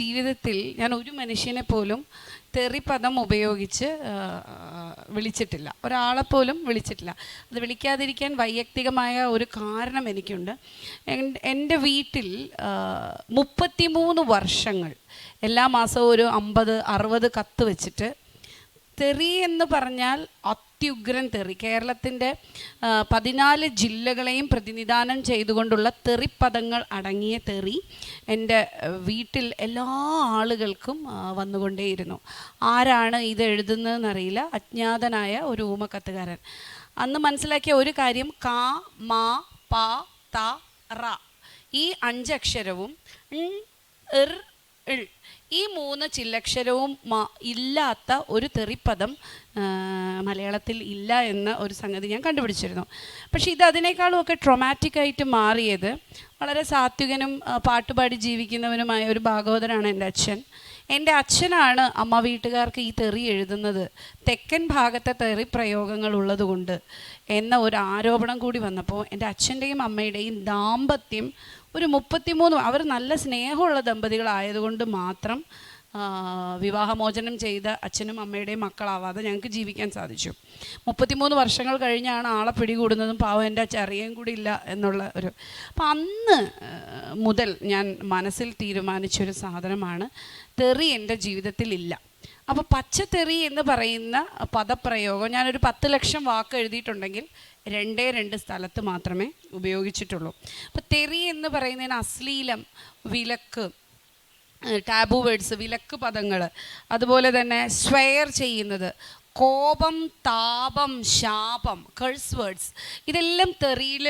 ജീവിതത്തിൽ ഞാൻ ഒരു മനുഷ്യനെ പോലും തെറി പദം ഉപയോഗിച്ച് വിളിച്ചിട്ടില്ല. ഒരാളെ പോലും വിളിച്ചിട്ടില്ല. അത് വിളിക്കാതിരിക്കാൻ വൈയക്തികമായ ഒരു കാരണം എനിക്കുണ്ട്. എന്റെ വീട്ടിൽ മുപ്പത്തിമൂന്ന് വർഷങ്ങൾ എല്ലാ മാസവും ഒരു അമ്പത് അറുപത് കത്ത് വെച്ചിട്ട് തെറി എന്ന് പറഞ്ഞാൽ അത്യുഗ്രൻ തെറി. കേരളത്തിന്റെ പതിനാല് ജില്ലകളെയും പ്രതിനിധാനം ചെയ്തുകൊണ്ടുള്ള തെറിപ്പദങ്ങൾ അടങ്ങിയ തെറി എന്റെ വീട്ടിൽ എല്ലാ ആളുകൾക്കും വന്നുകൊണ്ടേയിരുന്നു. ആരാണ് ഇത് എഴുതുന്നതെന്നറിയില്ല. അജ്ഞാതനായ ഒരു ഊമക്കത്തുകാരൻ. അന്ന് മനസ്സിലാക്കിയ ഒരു കാര്യം കാ മാ പ ത റ. ഈ അഞ്ചക്ഷരവും ഇർ, ഈ മൂന്ന് ചില്ലക്ഷരവും ഇല്ലാത്ത ഒരു തെറിപ്പദം മലയാളത്തിൽ ഇല്ല എന്ന ഒരു സംഗതി ഞാൻ കണ്ടുപിടിച്ചിരുന്നു. പക്ഷേ ഇത് അതിനേക്കാളും ഒക്കെ ട്രൊമാറ്റിക് ആയിട്ട് മാറിയത് വളരെ സാത്വികനും പാട്ടുപാടി ജീവിക്കുന്നവനുമായ ഒരു ഭാഗവതനാണ് എന്റെ അച്ഛൻ. എന്റെ അച്ഛനാണ് അമ്മ വീട്ടുകാർക്ക് ഈ തെറി എഴുതുന്നത്. തെക്കൻ ഭാഗത്തെ തെറി പ്രയോഗങ്ങൾ ഉള്ളതുകൊണ്ട് എന്ന ഒരു ആരോപണം കൂടി വന്നപ്പോൾ എന്റെ അച്ഛന്റെയും അമ്മയുടെയും ദാമ്പത്യം ഒരു മുപ്പത്തിമൂന്ന് അവർ നല്ല സ്നേഹമുള്ള ദമ്പതികളായതുകൊണ്ട് മാത്രം വിവാഹമോചനം ചെയ്ത അച്ഛനും അമ്മയുടെയും മക്കളാവാതെ ഞങ്ങൾക്ക് ജീവിക്കാൻ സാധിച്ചു. മുപ്പത്തിമൂന്ന് വർഷങ്ങൾ കഴിഞ്ഞാണ് ആളെ പിടികൂടുന്നതും പാവം എന്റെ അറിയാൻ കൂടി ഇല്ല എന്നുള്ള ഒരു അപ്പം അന്ന് മുതൽ ഞാൻ മനസ്സിൽ തീരുമാനിച്ചൊരു സാധനമാണ് തെറി എന്റെ ജീവിതത്തിൽ ഇല്ല. അപ്പോൾ പച്ചത്തെറി എന്ന് പറയുന്ന പദപ്രയോഗം ഞാനൊരു പത്ത് ലക്ഷം വാക്ക് എഴുതിയിട്ടുണ്ടെങ്കിൽ രണ്ടേ രണ്ട് സ്ഥലത്ത് മാത്രമേ ഉപയോഗിച്ചിട്ടുള്ളൂ. അപ്പോൾ തെറി എന്ന് പറയുന്നതിന് അശ്ലീലം വിലക്ക് ടാബു വേർഡ്സ് വിലക്ക് പദങ്ങൾ അതുപോലെ തന്നെ സ്വയർ ചെയ്യുന്നത് കോപം താപം ശാപം കേഴ്സ് വേർഡ്സ് ഇതെല്ലാം തെറിയിൽ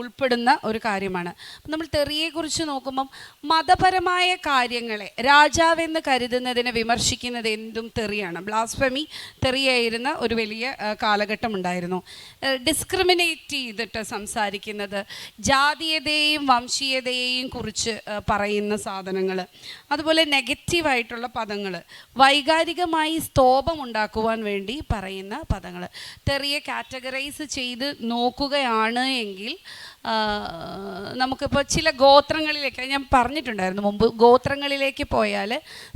ഉൾപ്പെടുന്ന ഒരു കാര്യമാണ്. നമ്മൾ തെറിയെക്കുറിച്ച് നോക്കുമ്പം മതപരമായ കാര്യങ്ങളെ രാജാവെന്ന് കരുതുന്നതിനെ വിമർശിക്കുന്നത് എന്തും തെറിയാണ്. ബ്ലാസ്ഫമി തെറിയായിരുന്ന ഒരു വലിയ കാലഘട്ടം ഉണ്ടായിരുന്നു. ഡിസ്ക്രിമിനേറ്റ് ചെയ്തിട്ട് സംസാരിക്കുന്നത് ജാതീയതയെയും വംശീയതയെയും കുറിച്ച് പറയുന്ന സാധനങ്ങൾ അതുപോലെ നെഗറ്റീവായിട്ടുള്ള പദങ്ങൾ വൈകാരികമായി സ്തോപം ഉണ്ടാക്കുവാൻ വേണ്ടി പറയുന്ന പദങ്ങൾ തെറിയെ കാറ്റഗറൈസ് ചെയ്ത് നോക്കുകയാണ് എങ്കിൽ നമുക്കിപ്പോൾ ചില ഗോത്രങ്ങളിലേക്ക് ഞാൻ പറഞ്ഞിട്ടുണ്ടായിരുന്നു മുമ്പ് ഗോത്രങ്ങളിലേക്ക് പോയാൽ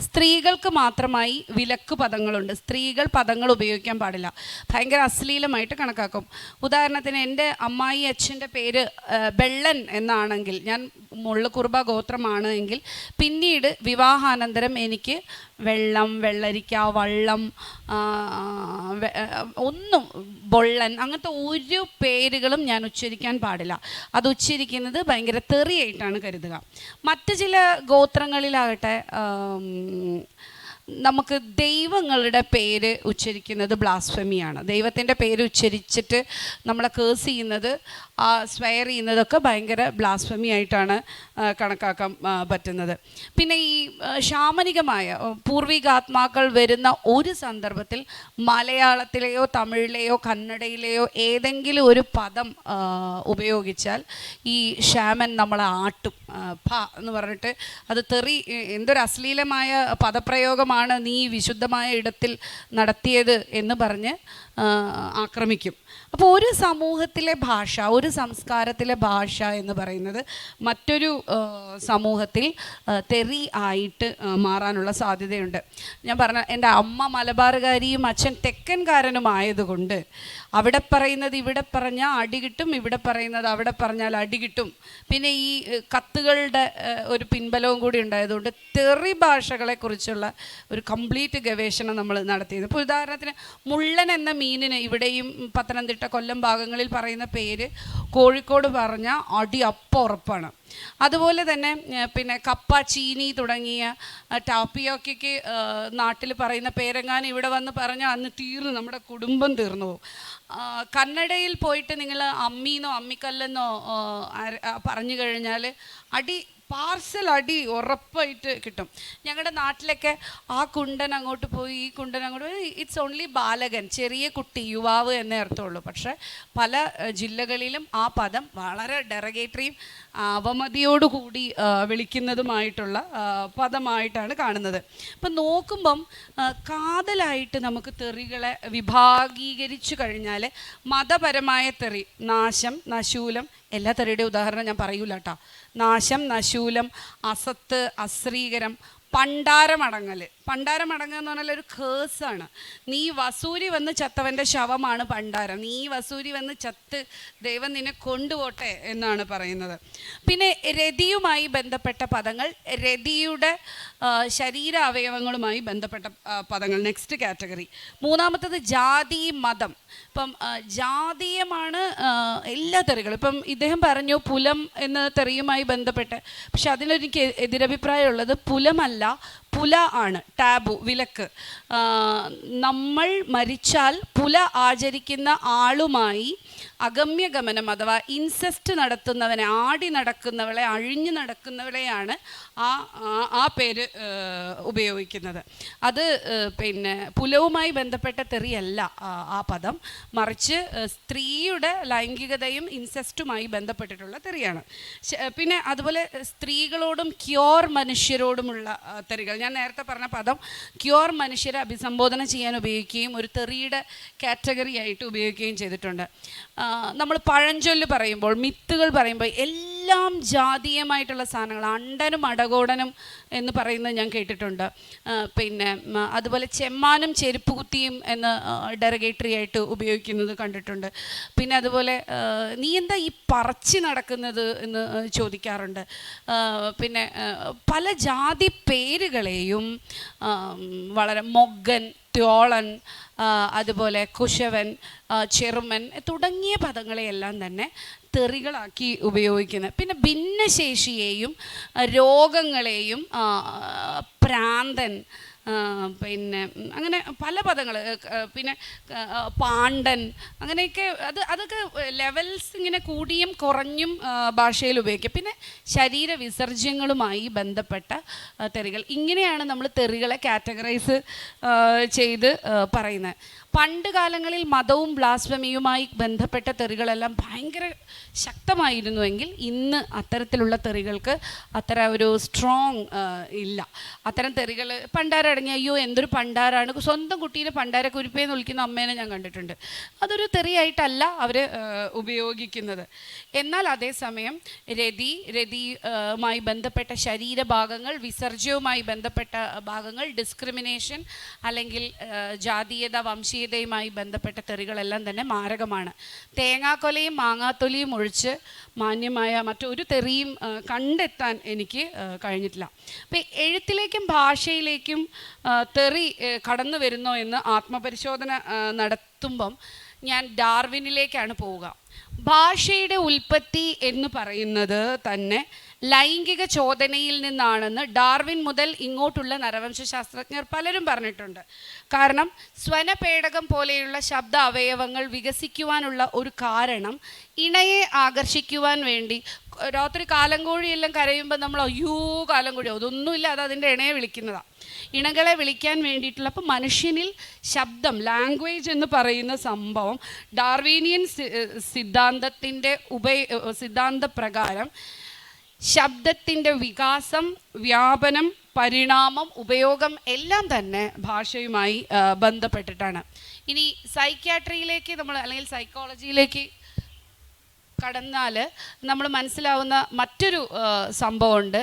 സ്ത്രീകൾക്ക് മാത്രമായി വിലക്ക് പദങ്ങളുണ്ട്. സ്ത്രീകൾ പദങ്ങൾ ഉപയോഗിക്കാൻ പാടില്ല. ഭയങ്കര അശ്ലീലമായിട്ട് കണക്കാക്കും. ഉദാഹരണത്തിന് എന്റെ അമ്മായി അച്ഛന്റെ പേര് ബെള്ളൻ എന്നാണെങ്കിൽ ഞാൻ മുള്ളക്കുറുബ ഗോത്രമാണ് എങ്കിൽ പിന്നീട് വിവാഹാനന്തരം എനിക്ക് വെള്ളം വെള്ളരിക്ക വള്ളം ഒന്നും ബൊള്ളൻ അങ്ങനത്തെ ഒരു പേരുകളും ഞാൻ ഉച്ചരിക്കാൻ പാടില്ല. അത് ഉച്ചരിക്കുന്നത് ഭയങ്കര തെറിയായിട്ടാണ് കരുതുക. മറ്റ് ചില ഗോത്രങ്ങളിലാകട്ടെ നമുക്ക് ദൈവങ്ങളുടെ പേര് ഉച്ചരിക്കുന്നത് ബ്ലാസ്ഫമിയാണ് ദൈവത്തിന്റെ പേര് ഉച്ചരിച്ചിട്ട് നമ്മളെ കേസ് ചെയ്യുന്നത് സ്വയർ ചെയ്യുന്നതൊക്കെ ഭയങ്കര ബ്ലാസ്ഫമി ആയിട്ടാണ് കണക്കാക്കാൻ പറ്റുന്നത്. പിന്നെ ഈ ശാമനികമായ പൂർവികാത്മാക്കൾ വരുന്ന ഒരു സന്ദർഭത്തിൽ മലയാളത്തിലെയോ തമിഴിലെയോ കന്നഡയിലെയോ ഏതെങ്കിലും ഒരു പദം ഉപയോഗിച്ചാൽ ഈ ഷാമൻ നമ്മളെ ആട്ടും. ഭ എന്ന് പറഞ്ഞിട്ട് അത് തെറി എന്തൊരു അശ്ലീലമായ പദപ്രയോഗമാണ് നീ വിശുദ്ധമായ ഇടത്തിൽ നടത്തിയത് എന്ന് പറഞ്ഞ് ആക്രമിക്കും. അപ്പോൾ ഒരു സമൂഹത്തിലെ ഭാഷ ഒരു സംസ്കാരത്തിലെ ഭാഷ എന്ന് പറയുന്നത് മറ്റൊരു സമൂഹത്തിൽ തെറി ആയിട്ട് മാറാനുള്ള സാധ്യതയുണ്ട്. ഞാൻ പറഞ്ഞ എന്റെ അമ്മ മലബാറുകാരിയും അച്ഛൻ തെക്കൻകാരനുമായതുകൊണ്ട് അവിടെ പറയുന്നത് ഇവിടെ പറഞ്ഞാൽ അടി കിട്ടും ഇവിടെ പറയുന്നത് അവിടെ പറഞ്ഞാൽ അടി കിട്ടും. പിന്നെ ഈ കത്തുകളുടെ ഒരു പിൻബലവും കൂടി ഉണ്ടായതുകൊണ്ട് തെറി ഭാഷകളെക്കുറിച്ചുള്ള ഒരു കംപ്ലീറ്റ് ഗവേഷണം നമ്മൾ നടത്തിയത് ഇപ്പോൾ ഉദാഹരണത്തിന് മുള്ളൻ എന്ന മീനിന് ഇവിടെയും പത്തനംതിട്ട കൊല്ലം ഭാഗങ്ങളിൽ പറയുന്ന പേര് കോഴിക്കോട് പറഞ്ഞ അടി അപ്പം ഉറപ്പാണ്. അതുപോലെ തന്നെ പിന്നെ കപ്പ ചീനി തുടങ്ങിയ ടാപ്പിയോക്കയ്ക്ക് നാട്ടിൽ പറയുന്ന പേരെങ്ങാനും ഇവിടെ വന്ന് പറഞ്ഞാൽ അന്ന് തീർന്നു നമ്മുടെ കുടുംബം തീർന്നു പോകും. കന്നഡയിൽ പോയിട്ട് നിങ്ങൾ അമ്മീന്നോ അമ്മിക്കല്ലെന്നോ പറഞ്ഞു കഴിഞ്ഞാൽ അടി പാർസൽ അടി ഉറപ്പായിട്ട് കിട്ടും. ഞങ്ങളുടെ നാട്ടിലൊക്കെ ആ കുണ്ടൻ അങ്ങോട്ട് പോയി ഈ കുണ്ടൻ അങ്ങോട്ട് പോയി ഇറ്റ്സ് ഓൺലി ബാലകൻ ചെറിയ കുട്ടി യുവാവ് എന്നേ അർത്ഥമുള്ളൂ. പക്ഷേ പല ജില്ലകളിലും ആ പദം വളരെ ഡെറഗേറ്ററിയും അവമതിയോടുകൂടി കൂടി വിളിക്കുന്നതുമായിട്ടുള്ള പദമായിട്ടാണ് കാണുന്നത്. അപ്പം നോക്കുമ്പം കാതലായിട്ട് നമുക്ക് തെറികളെ വിഭാഗീകരിച്ചു കഴിഞ്ഞാൽ മതപരമായ തെറി നാശം നശൂലം എല്ലാ തരയുടെ ഉദാഹരണം ഞാൻ പറയൂല കേട്ടോ. നാശം നശൂലം അസത്ത് അശ്രീകരം പണ്ടാരമടങ്ങൽ പണ്ടാരമടങ്ങൽ എന്ന് പറഞ്ഞാൽ ഒരു കേസാണ് നീ വസൂരി വന്ന് ചത്തവന്റെ ശവമാണ് പണ്ടാരം. നീ വസൂരി വന്ന് ചത്ത് ദൈവം നിന്നെ കൊണ്ടുപോട്ടെ എന്നാണ് പറയുന്നത്. പിന്നെ രതിയുമായി ബന്ധപ്പെട്ട പദങ്ങൾ രതിയുടെ ശരീര അവയവങ്ങളുമായി ബന്ധപ്പെട്ട പദങ്ങൾ. നെക്സ്റ്റ് കാറ്റഗറി മൂന്നാമത്തത് ജാതി മതം. ഇപ്പം ജാതീയമാണ് എല്ലാ തെറികളും. ഇപ്പം ഇദ്ദേഹം പറഞ്ഞു പുലം എന്ന തെറിയുമായി ബന്ധപ്പെട്ട്. പക്ഷെ അതിനൊരു എതിരഭിപ്രായമുള്ളത് പുലമല്ല പുല ആണ് ടാബു വിലക്ക്. നമ്മൾ മരിച്ചാൽ പുല ആചരിക്കുന്ന ആളുമായി അഗമ്യഗമനം അഥവാ ഇൻസെസ്റ്റ് നടത്തുന്നവനെ ആടി നടക്കുന്നവളെ അഴിഞ്ഞു നടക്കുന്നവളെയാണ് ആ ആ- പേര് ഉപയോഗിക്കുന്നത്. അത് പിന്നെ പുലവുമായി ബന്ധപ്പെട്ട തെറിയല്ല ആ, പദം. മറിച്ച് സ്ത്രീയുടെ ലൈംഗികതയും ഇൻസെസ്റ്റുമായി ബന്ധപ്പെട്ടിട്ടുള്ള തെറിയാണ്. പിന്നെ അതുപോലെ സ്ത്രീകളോടും ക്യോർ മനുഷ്യരോടുമുള്ള തെറികൾ ഞാൻ നേരത്തെ പറഞ്ഞ പദം ക്യൂർ മനുഷ്യരെ അഭിസംബോധന ചെയ്യാൻ ഉപയോഗിക്കുകയും ഒരു തെറിയുടെ കാറ്റഗറി ആയിട്ട് ഉപയോഗിക്കുകയും ചെയ്തിട്ടുണ്ട്. നമ്മൾ പഴഞ്ചൊല്ല് പറയുമ്പോൾ മിത്തുകൾ പറയുമ്പോൾ എല്ലാം ജാതീയമായിട്ടുള്ള സാധനങ്ങൾ. അണ്ടനും അടകോടനും എന്ന് പറയുന്നത് ഞാൻ കേട്ടിട്ടുണ്ട്. പിന്നെ അതുപോലെ ചെമ്മാനും ചെരുപ്പ് കുത്തിയും എന്ന് ഡെറഗേറ്ററി ആയിട്ട് ഉപയോഗിക്കുന്നത് കണ്ടിട്ടുണ്ട്. പിന്നെ അതുപോലെ നീ എന്താ ഈ പറച്ചി നടക്കുന്നത് എന്ന് ചോദിക്കാറുണ്ട്. പിന്നെ പല ജാതി പേരുകളെയും വളരെ മൊഗ്ഗൻ ത്യോളൻ അതുപോലെ കുശവൻ ചെറുമൻ തുടങ്ങിയ പദങ്ങളെയെല്ലാം തന്നെ തെറികളാക്കി ഉപയോഗിക്കുന്നത് പിന്നെ ഭിന്നശേഷിയെയും രോഗങ്ങളെയും പ്രാന്തൻ പിന്നെ അങ്ങനെ പല പദങ്ങൾ പിന്നെ പാണ്ഡൻ അങ്ങനെയൊക്കെ അത് അതൊക്കെ ലെവൽസ് ഇങ്ങനെ കൂടിയും കുറഞ്ഞും ഭാഷയിൽ ഉപയോഗിക്കുക പിന്നെ ശരീര വിസർജ്യങ്ങളുമായി ബന്ധപ്പെട്ട തെറികൾ. ഇങ്ങനെയാണ് നമ്മൾ തെറികളെ കാറ്റഗറൈസ് ചെയ്ത് പറയുന്നത്. പണ്ട് കാലങ്ങളിൽ മതവും ബ്ലാസ്വമിയുമായി ബന്ധപ്പെട്ട തെറികളെല്ലാം ഭയങ്കര ശക്തമായിരുന്നുവെങ്കിൽ ഇന്ന് അത്തരത്തിലുള്ള തെറികൾക്ക് അത്ര ഒരു സ്ട്രോങ് ഇല്ല. അത്തരം തെറികൾ പണ്ടാരടങ്ങി അയ്യോ എന്തൊരു പണ്ടാരാണ്. സ്വന്തം കുട്ടീനെ പണ്ടാര കുരിപ്പേന്ന് വിളിക്കുന്ന അമ്മേനെ ഞാൻ കണ്ടിട്ടുണ്ട്. അതൊരു തെറിയായിട്ടല്ല അവർ ഉപയോഗിക്കുന്നത്. എന്നാൽ അതേസമയം രതി രതിയുമായി ബന്ധപ്പെട്ട ശരീരഭാഗങ്ങൾ വിസർജ്യവുമായി ബന്ധപ്പെട്ട ഭാഗങ്ങൾ ഡിസ്ക്രിമിനേഷൻ അല്ലെങ്കിൽ ജാതീയത ജാതീയത വംശീയതയുമായി ബന്ധപ്പെട്ട തെറികളെല്ലാം തന്നെ മാരകമാണ് തേങ്ങാക്കൊലയും മാങ്ങാത്തൊലിയും ഒഴിച്ച് മാന്യമായ മറ്റൊരു തെറിയും കണ്ടെത്താൻ എനിക്ക് കഴിഞ്ഞിട്ടില്ല അപ്പം എഴുത്തിലേക്കും ഭാഷയിലേക്കും തെറി കടന്നു വരുന്നോ എന്ന് ആത്മപരിശോധന നടത്തുമ്പം ഞാൻ ഡാർവിനിലേക്കാണ് പോവുക. ഭാഷയുടെ ഉൽപ്പത്തി എന്ന് പറയുന്നത് തന്നെ ലൈംഗിക ചോദനയിൽ നിന്നാണെന്ന് ഡാർവിൻ മുതൽ ഇങ്ങോട്ടുള്ള നരവംശ ശാസ്ത്രജ്ഞർ പലരും പറഞ്ഞിട്ടുണ്ട്. കാരണം സ്വനപേടകം പോലെയുള്ള ശബ്ദ അവയവങ്ങൾ വികസിക്കുവാനുള്ള ഒരു കാരണം ഇണയെ ആകർഷിക്കുവാൻ വേണ്ടി രാത്രി കാലങ്കോഴിയെല്ലാം കരയുമ്പോൾ നമ്മൾ അയ്യോ കാലങ്കോഴി അതൊന്നുമില്ല അത് അതിന്റെ ഇണയെ വിളിക്കുന്നതാണ് ഇണകളെ വിളിക്കാൻ വേണ്ടിയിട്ടുള്ള അപ്പം മനുഷ്യനിൽ ശബ്ദം ലാംഗ്വേജ് എന്ന് പറയുന്ന സംഭവം ഡാർവീനിയൻ സിദ്ധാന്തത്തിന്റെ ഉപയ സിദ്ധാന്ത പ്രകാരം ശബ്ദത്തിന്റെ വികാസം വ്യാപനം പരിണാമം ഉപയോഗം എല്ലാം തന്നെ ഭാഷയുമായി ബന്ധപ്പെട്ടിട്ടാണ്. ഇനി സൈക്യാട്രിയിലേക്ക് നമ്മൾ അല്ലെങ്കിൽ സൈക്കോളജിയിലേക്ക് കടന്നാൽ നമ്മൾ മനസ്സിലാവുന്ന മറ്റൊരു സംഭവമുണ്ട്.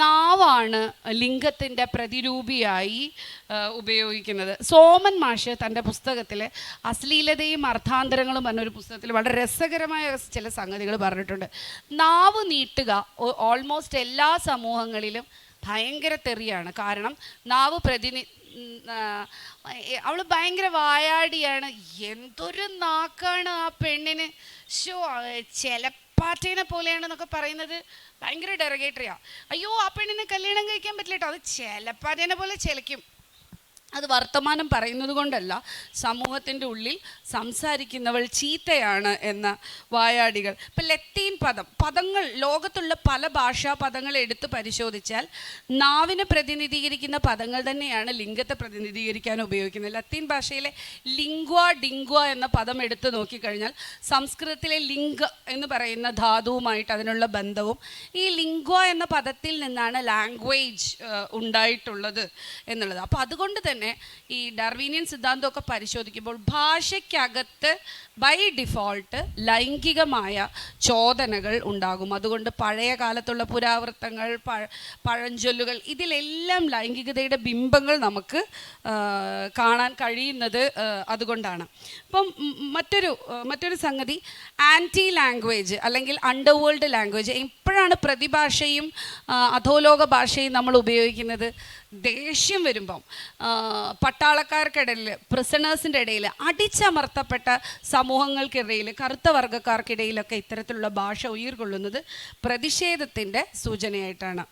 നാവാണ് ലിംഗത്തിന്റെ പ്രതിരൂപിയായി ഉപയോഗിക്കുന്നത്. സോമൻ മാഷ് തന്റെ പുസ്തകത്തിൽ അശ്ലീലതയും അർത്ഥാന്തരങ്ങളും പറഞ്ഞൊരു പുസ്തകത്തിൽ വളരെ രസകരമായ ചില സംഗതികൾ പറഞ്ഞിട്ടുണ്ട്. നാവ് നീട്ടുക ഓൾമോസ്റ്റ് എല്ലാ സമൂഹങ്ങളിലും ഭയങ്കര തെറിയാണ്. കാരണം നാവ് പ്രതിനി അവൾ ഭയങ്കര വായാടിയാണ്. എന്തൊരു നാക്കാണ് ആ പെണ്ണിന്. ഷോ ചെലപ്പാറ്റേനെ പോലെയാണെന്നൊക്കെ പറയുന്നത് ഭയങ്കര ഡെറഗേറ്ററിയാണ് അയ്യോ ആ പെണ്ണിനെ കല്യാണം കഴിക്കാൻ പറ്റില്ല കേട്ടോ അത് ചെലപ്പാറ്റേനെ പോലെ ചെലയ്ക്കും. അത് വർത്തമാനം പറയുന്നത് കൊണ്ടല്ല സമൂഹത്തിന്റെ ഉള്ളിൽ സംസാരിക്കുന്നവൾ ചീത്തയാണ് എന്ന വായാടികൾ. ഇപ്പം ലത്തീൻ പദം പദങ്ങൾ ലോകത്തുള്ള പല ഭാഷാ പദങ്ങൾ എടുത്ത് പരിശോധിച്ചാൽ നാവിനെ പ്രതിനിധീകരിക്കുന്ന പദങ്ങൾ തന്നെയാണ് ലിംഗത്തെ പ്രതിനിധീകരിക്കാൻ ഉപയോഗിക്കുന്നത്. ലത്തീൻ ഭാഷയിലെ ലിംഗ്വ ഡിംഗ്വ എന്ന പദം എടുത്ത് നോക്കിക്കഴിഞ്ഞാൽ സംസ്കൃതത്തിലെ ലിംഗ എന്ന് പറയുന്ന ധാതുവുമായിട്ട് അതിനുള്ള ബന്ധവും ഈ ലിംഗ്വ എന്ന പദത്തിൽ നിന്നാണ് ലാംഗ്വേജ് ഉണ്ടായിട്ടുള്ളത് എന്നുള്ളത്. അപ്പോൾ അതുകൊണ്ട് തന്നെ തന്നെ ഈ ഡർവീനിയൻ സിദ്ധാന്തമൊക്കെ പരിശോധിക്കുമ്പോൾ ഭാഷയ്ക്കകത്ത് ബൈ ഡിഫോൾട്ട് ലൈംഗികമായ ചോദനകൾ ഉണ്ടാകും. അതുകൊണ്ട് പഴയ കാലത്തുള്ള പുരാവൃത്തങ്ങൾ പഴ പഴഞ്ചൊല്ലുകൾ ഇതിലെല്ലാം ലൈംഗികതയുടെ ബിംബങ്ങൾ നമുക്ക് കാണാൻ കഴിയുന്നത് അതുകൊണ്ടാണ്. അപ്പം മറ്റൊരു മറ്റൊരു സംഗതി ആന്റി ലാംഗ്വേജ് അല്ലെങ്കിൽ അണ്ടർവേൾഡ് ലാംഗ്വേജ് എപ്പോഴാണ് പ്രതിഭാഷയും അധോലോക ഭാഷയും നമ്മൾ ഉപയോഗിക്കുന്നത്. ദേഷ്യം വരുമ്പം പട്ടാളക്കാർക്കിടയിൽ പ്രിസണേഴ്സിന്റെ ഇടയിൽ അടിച്ചമർത്തപ്പെട്ട സമൂഹങ്ങൾക്കിടയിൽ കറുത്ത വർഗക്കാർക്കിടയിലൊക്കെ ഇത്തരത്തിലുള്ള ഭാഷ ഉയർകൊള്ളുന്നത് പ്രതിഷേധത്തിന്റെ സൂചനയായിട്ടാണ്.